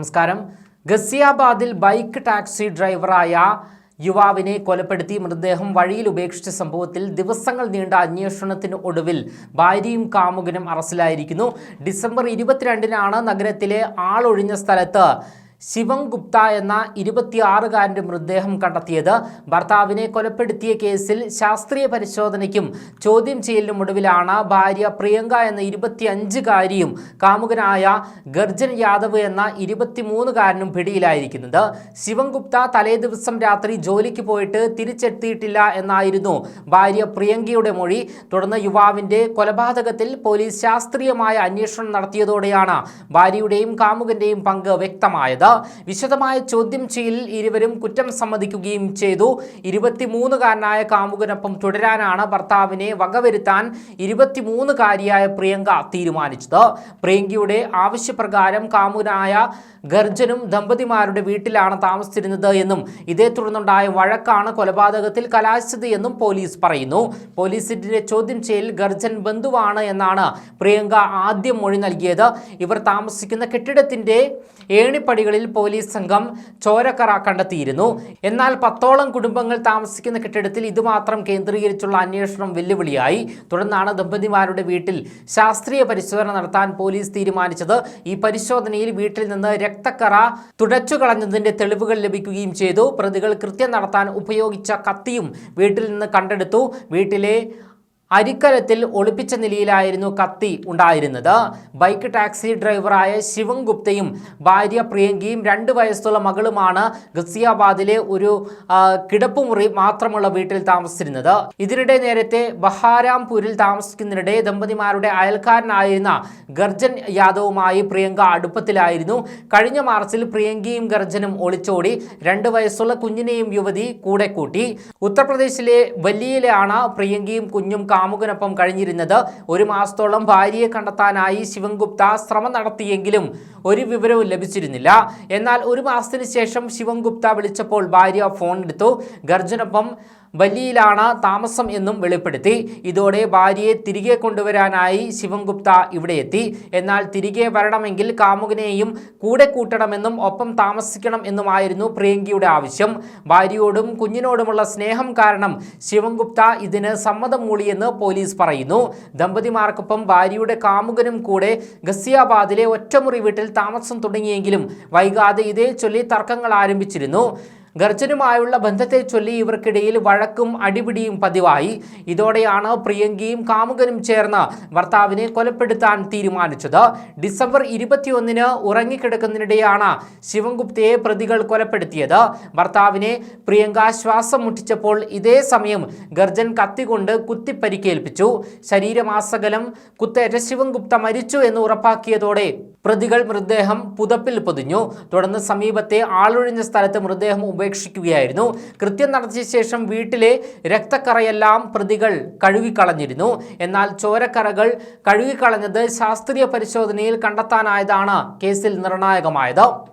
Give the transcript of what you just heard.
നമസ്കാരം. ഗസിയാബാദിൽ bike taxi ഡ്രൈവറായ യുവാവിനെ കൊലപ്പെടുത്തി മൃതദേഹം വഴിയിൽ ഉപേക്ഷിച്ച സംഭവത്തിൽ ദിവസങ്ങൾ നീണ്ട അന്വേഷണത്തിന് ഒടുവിൽ ഭാര്യയും കാമുകനും അറസ്റ്റിലായിരിക്കുന്നു. ഡിസംബർ ഇരുപത്തിരണ്ടിനാണ് നഗരത്തിലെ ആളൊഴിഞ്ഞ സ്ഥലത്ത് ശിവം ഗുപ്ത എന്ന ഇരുപത്തിയാറുകാരന്റെ മൃതദേഹം കണ്ടെത്തിയത് ഭർത്താവിനെ കൊലപ്പെടുത്തിയ കേസിൽ ശാസ്ത്രീയ പരിശോധനയ്ക്കും ചോദ്യം ചെയ്യലിനും ഒടുവിലാണ് ഭാര്യ പ്രിയങ്ക എന്ന ഇരുപത്തിയഞ്ചുകാരിയും കാമുകനായ ഗർജൻ യാദവ് എന്ന ഇരുപത്തിമൂന്നുകാരനും പിടിയിലായിരിക്കുന്നത്. ശിവം ഗുപ്ത തലേ ദിവസം രാത്രി ജോലിക്ക് പോയിട്ട് തിരിച്ചെത്തിയിട്ടില്ല എന്നായിരുന്നു ഭാര്യ പ്രിയങ്കയുടെ മൊഴി. തുടർന്ന് യുവാവിന്റെ കൊലപാതകത്തിൽ പോലീസ് ശാസ്ത്രീയമായ അന്വേഷണം നടത്തിയതോടെയാണ് ഭാര്യയുടെയും കാമുകന്റെയും പങ്ക് വ്യക്തമായത്. വിശദമായ ചോദ്യം ചെയ്യലിൽ ഇരുവരും കുറ്റം സമ്മതിക്കുകയും ചെയ്തു. ഇരുപത്തിമൂന്നുകാരനായ കാമുകനൊപ്പം തുടരാനാണ് ഭർത്താവിനെ വകവരുത്താൻ ഇരുപത്തിമൂന്നുകാരിയായ പ്രിയങ്ക തീരുമാനിച്ചത്. പ്രിയങ്കയുടെ ആവശ്യപ്രകാരം കാമുകനായ ഗർജനും ദമ്പതിമാരുടെ വീട്ടിലാണ് താമസിച്ചിരുന്നത് എന്നും ഇതേ തുടർന്നുണ്ടായ വഴക്കാണ് കൊലപാതകത്തിൽ കലാശിച്ചത് എന്നും പോലീസ് പറയുന്നു. പോലീസിന്റെ ചോദ്യം ചെയ്യൽ ഗർജൻ ബന്ധുവാണ് എന്നാണ് പ്രിയങ്ക ആദ്യം മൊഴി നൽകിയത്. ഇവർ താമസിക്കുന്ന കെട്ടിടത്തിന്റെ ഏണിപ്പടികളിൽ പോലീസ് സംഘം ചോരക്കറ കണ്ടെത്തിയിരുന്നു. എന്നാൽ പത്തോളം കുടുംബങ്ങൾ താമസിക്കുന്ന കെട്ടിടത്തിൽ ഇതുമാത്രം കേന്ദ്രീകരിച്ചുള്ള അന്വേഷണം വെല്ലുവിളിയായി. തുടർന്നാണ് ദമ്പതിമാരുടെ വീട്ടിൽ ശാസ്ത്രീയ പരിശോധന നടത്താൻ പോലീസ് തീരുമാനിച്ചത്. ഈ പരിശോധനയിൽ വീട്ടിൽ നിന്ന് രക്തക്കറ തുടച്ചു കളഞ്ഞതിന്റെ തെളിവുകൾ ലഭിക്കുകയും ചെയ്തു. പ്രതികൾ കൃത്യം നടത്താൻ ഉപയോഗിച്ച കത്തിയും വീട്ടിൽ നിന്ന് കണ്ടെടുത്തു. വീട്ടിലെ അരിക്കലത്തിൽ ഒളിപ്പിച്ച നിലയിലായിരുന്നു കത്തി ഉണ്ടായിരുന്നത്. ബൈക്ക് ടാക്സി ഡ്രൈവറായ ശിവം ഗുപ്തയും ഭാര്യ പ്രിയങ്കയും രണ്ട് വയസ്സുള്ള മകളുമാണ് ഗസിയാബാദിലെ ഒരു കിടപ്പുമുറി മാത്രമുള്ള വീട്ടിൽ താമസിച്ചിരുന്നത്. ഇതിനിടെ നേരത്തെ ബഹാരാംപൂരിൽ താമസിക്കുന്നതിനിടെ ദമ്പതിമാരുടെ അയൽക്കാരനായിരുന്ന ഗർജൻ യാദവുമായി പ്രിയങ്ക അടുപ്പത്തിലായിരുന്നു. കഴിഞ്ഞ മാർച്ചിൽ പ്രിയങ്കയും ഗർജനും ഒളിച്ചോടി രണ്ട് വയസ്സുള്ള കുഞ്ഞിനെയും യുവതി കൂടെ കൂട്ടി. ഉത്തർപ്രദേശിലെ വല്ലിയിലാണ് പ്രിയങ്കയും കുഞ്ഞും കാമുകനൊപ്പം കഴിഞ്ഞിരുന്നത്. ഒരു മാസത്തോളം ഭാര്യയെ കണ്ടെത്താനായി ശിവൻഗുപ്ത ശ്രമം നടത്തിയെങ്കിലും ഒരു വിവരവും ലഭിച്ചിരുന്നില്ല. എന്നാൽ ഒരു മാസത്തിന് ശേഷം ശിവൻഗുപ്ത വിളിച്ചപ്പോൾ ഭാര്യ ഫോൺ എടുത്തു. ഗർജനൊപ്പം ബല്ലിയിലാണ് താമസം എന്നും വെളിപ്പെടുത്തി. ഇതോടെ ഭാര്യയെ തിരികെ കൊണ്ടുവരാനായി ശിവൻഗുപ്ത ഇവിടെ എത്തി. എന്നാൽ തിരികെ വരണമെങ്കിൽ കാമുകനെയും കൂടെ കൂട്ടണമെന്നും ഒപ്പം താമസിക്കണം എന്നുമായിരുന്നു പ്രിയങ്കിയുടെ ആവശ്യം. ഭാര്യയോടും കുഞ്ഞിനോടുമുള്ള സ്നേഹം കാരണം ശിവൻഗുപ്ത ഇതിന് സമ്മതം മൂളിയെന്ന് പോലീസ് പറയുന്നു. ദമ്പതിമാർക്കൊപ്പം ഭാര്യയുടെ കാമുകനും കൂടെ ഗസിയാബാദിലെ ഒറ്റമുറി വീട്ടിൽ താമസം തുടങ്ങിയെങ്കിലും വൈകാതെ ഇതേ ചൊല്ലി തർക്കങ്ങൾ ആരംഭിച്ചിരുന്നു. ഗർജനുമായുള്ള ബന്ധത്തെ ചൊല്ലി ഇവർക്കിടയിൽ വഴക്കും അടിപിടിയും പതിവായി. ഇതോടെയാണ് പ്രിയങ്കിയും കാമുകനും ചേർന്ന് ഭർത്താവിനെ കൊലപ്പെടുത്താൻ തീരുമാനിച്ചത്. ഡിസംബർ ഇരുപത്തിയൊന്നിന് ഉറങ്ങിക്കിടക്കുന്നതിനിടെയാണ് ശിവൻഗുപ്തയെ പ്രതികൾ കൊലപ്പെടുത്തിയത്. ഭർത്താവിനെ പ്രിയങ്ക ശ്വാസം മുട്ടിച്ചപ്പോൾ ഇതേ സമയം ഗർജൻ കത്തികൊണ്ട് കുത്തിപ്പരിക്കേൽപ്പിച്ചു. ശരീരമാസകലം കുത്തേറ്റ ശിവൻഗുപ്ത മരിച്ചു എന്ന് ഉറപ്പാക്കിയതോടെ പ്രതികൾ മൃതദേഹം പുതപ്പിൽ പൊതിഞ്ഞു. തുടർന്ന് സമീപത്തെ ആളൊഴിഞ്ഞ സ്ഥലത്ത് മൃതദേഹം ഉപേക്ഷിക്കുകയായിരുന്നു. കൃത്യം നടത്തിയ ശേഷം വീട്ടിലെ രക്തക്കറയെല്ലാം പ്രതികൾ കഴുകിക്കളഞ്ഞിരുന്നു. എന്നാൽ ചോരക്കറകൾ കഴുകിക്കളഞ്ഞത് ശാസ്ത്രീയ പരിശോധനയിൽ കണ്ടെത്താനായതാണ് കേസിൽ നിർണായകമായത്.